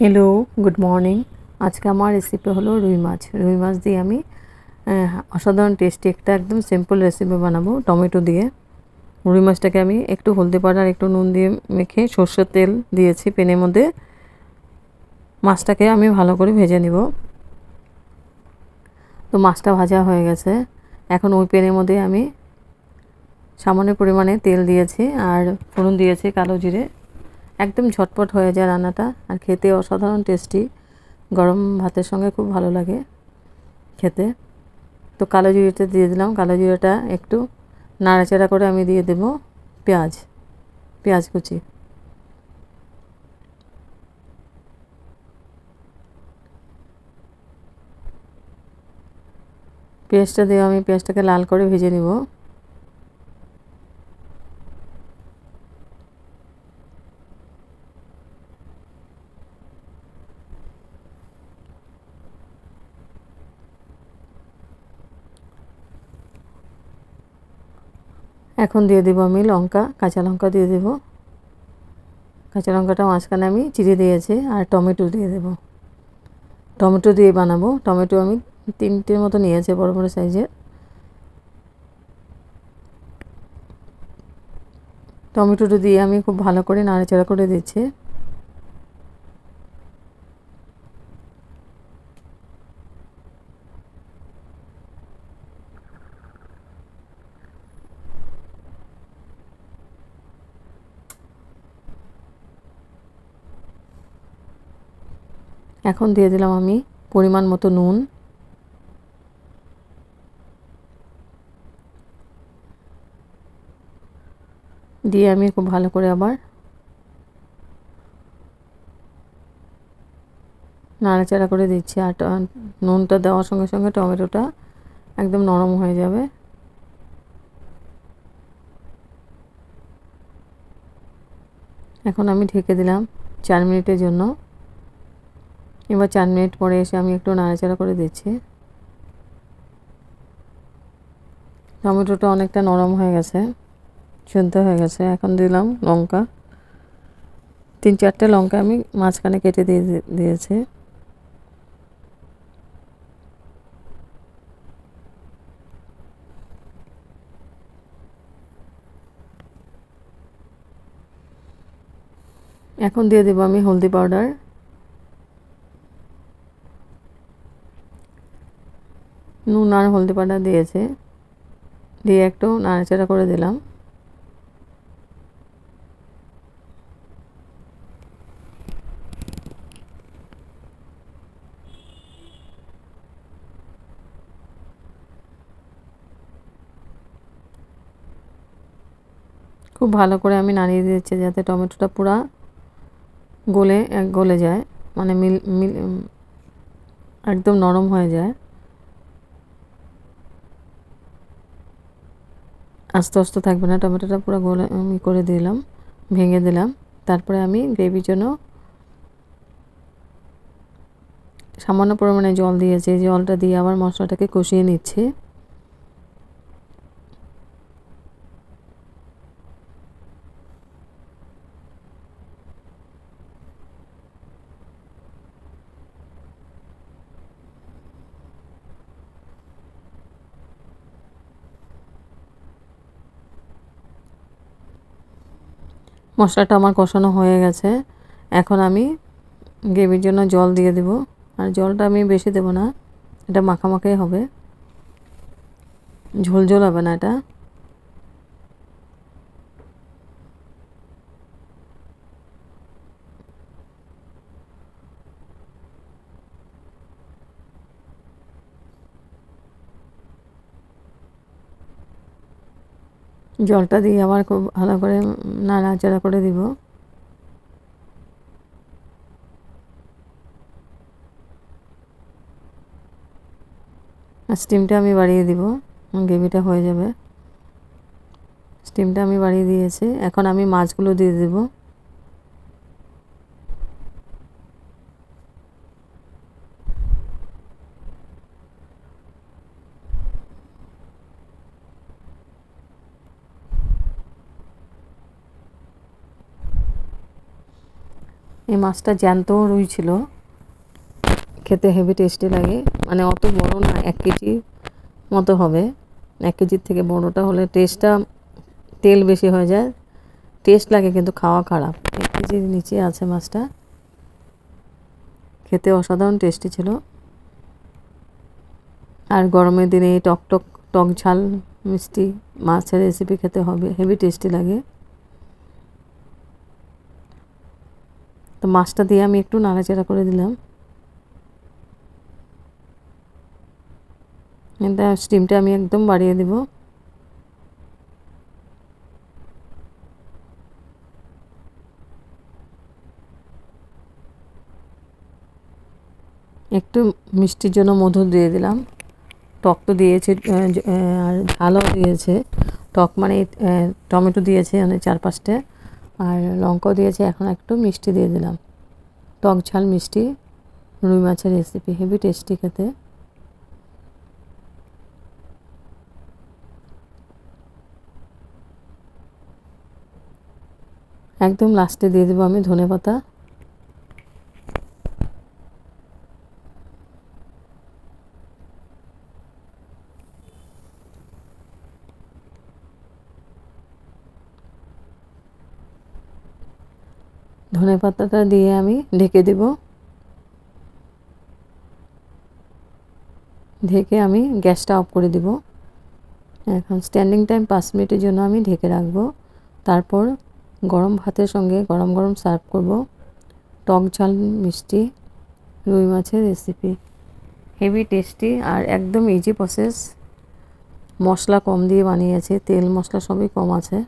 Hello good morning আজকে আমার recipe হলো রুই মাছ। রুই মাছ দিয়ে আমি অসাধারণ টেস্টি একটা একদম সিম্পল রেসিপি বানাবো টমেটো দিয়ে। রুই মাছটাকে আমি একটু হলদি পাউডার, একটু নুন দিয়ে মেখে সর্ষের তেল দিয়েছি পেনের মধ্যে। মাছটাকে আমি ভালো করে ভেজে নিব। তো মাছটা ভাজা হয়ে গেছে। এখন ওই পেনের মধ্যে আমি সামান্য পরিমাণে তেল দিয়েছি আর ফোড়ন দিয়েছি কালো জিরে। একদম ঝটপট হয়ে যায় রান্নাটা। আর খেতে অসাধারণ টেস্টি গরম ভাতের সঙ্গে খুব ভালো লাগে খেতে। তো কালো জিরেটা দিয়ে দিলাম। কালো জিরেটা একটু নাড়াচাড়া করে আমি দিয়ে দেব পেঁয়াজ পেঁয়াজ কুচি। পেঁয়াজটা দিয়ে আমি পেঁয়াজটাকে লাল করে ভেজে নিব। এখন দিয়ে দেবো আমি লঙ্কা, কাঁচা লঙ্কা দিয়ে দেবো। কাঁচা লঙ্কাটা মাঝখানে আমি চিড়ে দিয়েছি আর টমেটো দিয়ে দেবো। টমেটো দিয়ে বানাবো। টমেটো আমি তিনটের মতো নিয়েছি বড় বড় সাইজের। টমেটোটা দিয়ে আমি খুব ভালো করে নাড়াচাড়া করে দিচ্ছি। এখন দিয়ে দিলাম আমি পরিমাণ মতো নুন। দিয়ে আমি খুব ভালো করে আবার নাড়াচাড়া করে দিচ্ছি। আর নুনটা দেওয়ার সঙ্গে সঙ্গে টমেটোটা একদম নরম হয়ে যাবে। এখন আমি ঢেকে দিলাম চার মিনিটের জন্য। এবার চার মিনিট পরে এসে আমি একটু নাড়াচাড়া করে দিচ্ছি। টমেটোটা অনেকটা নরম হয়ে গেছে, সেদ্ধ হয়ে গেছে। এখন দিলাম লঙ্কা। তিন চারটে লঙ্কা আমি মাঝখানে কেটে দিয়ে দিয়েছি। এখন দিয়ে দেবো আমি হলদি পাউডার। নুন আর হলদি পাউডার দিয়েছে। দিয়ে একটু নাড়াচাড়া করে দিলাম। খুব ভালো করে আমি নাড়িয়ে দিচ্ছি যাতে টমেটোটা পুরা গলে গলে যায়। মানে মিল মিল, একদম নরম হয়ে যায়। আস্তে আস্তে থাকবে না, টমেটোটা পুরো গোলে আমি করে দিলাম, ভেঙে দিলাম। তারপরে আমি গ্রেভির জন্য সামান্য পরিমাণে জল দিয়েছি। জলটা দিয়ে আবার মশলাটাকে কষিয়ে নিচ্ছি। মশলাটা আমার কষানো হয়ে গেছে। এখন আমি গ্রেভির জন্য জল দিয়ে দেব। আর জলটা আমি বেশি দেব না, এটা মাখামাখাই হবে। ঝোল ঝোল হবে না এটা। জলটা দিয়ে আবার খুব ভালো করে নাড়াচাড়া করে দিব। স্টিমটা আমি বাড়িয়ে দিব, গ্রেভিটা হয়ে যাবে। স্টিমটা আমি বাড়িয়ে দিয়েছি, এখন আমি মাছগুলো দিয়ে দেবো। এই মাছটা জ্যান্ত রুই ছিল খেতে হেভি টেস্টি লাগে। মানে অত বড় না, এক কেজি মতো হবে। এক কেজির থেকে বড়টা হলে টেস্টটা তেল বেশি হয়ে যায়। টেস্ট লাগে কিন্তু খাওয়া খারাপ। এক কেজির নিচে আছে মাছটা। খেতে অসাধারণ টেস্টি ছিল। আর গরমের দিনে এই টক টক টক ঝাল, মিষ্টি মাছের রেসিপি খেতে হবে। হেভি টেস্টি লাগে। মাছটা দিয়ে আমি একটু নাড়াচাড়া করে দিলাম। স্টিমটা আমি একদম বাড়িয়ে দিব। একটু মিষ্টির জন্য মধু দিয়ে দিলাম। টক তো দিয়েছে আর ঝালও দিয়েছে। টক মানে টমেটো দিয়েছে মানে চার পাঁচটা আর লঙ্কাও দিয়েছি, এখন একটু মিষ্টি দিয়ে দিলাম। টক ঝাল মিষ্টি, রুই মাছের রেসিপি হেভি টেস্টি খেতে। একদম লাস্টে দিয়ে দেবো আমি ধনে পাতা ধনে পাতাটা দিয়ে আমি ঢেকে দেব। ঢেকে আমি গ্যাসটা অফ করে দিব। এখন স্ট্যান্ডিং টাইম পাঁচ মিনিটের জন্য আমি ঢেকে রাখব। তারপর গরম ভাতের সঙ্গে গরম গরম সার্ভ করব। টক ঝাল, মিষ্টি, রুই মাছের রেসিপি হেভি টেস্টি আর একদম ইজি প্রসেস মশলা কম দিয়ে বানিয়েছে, তেল মশলা সবই কম আছে।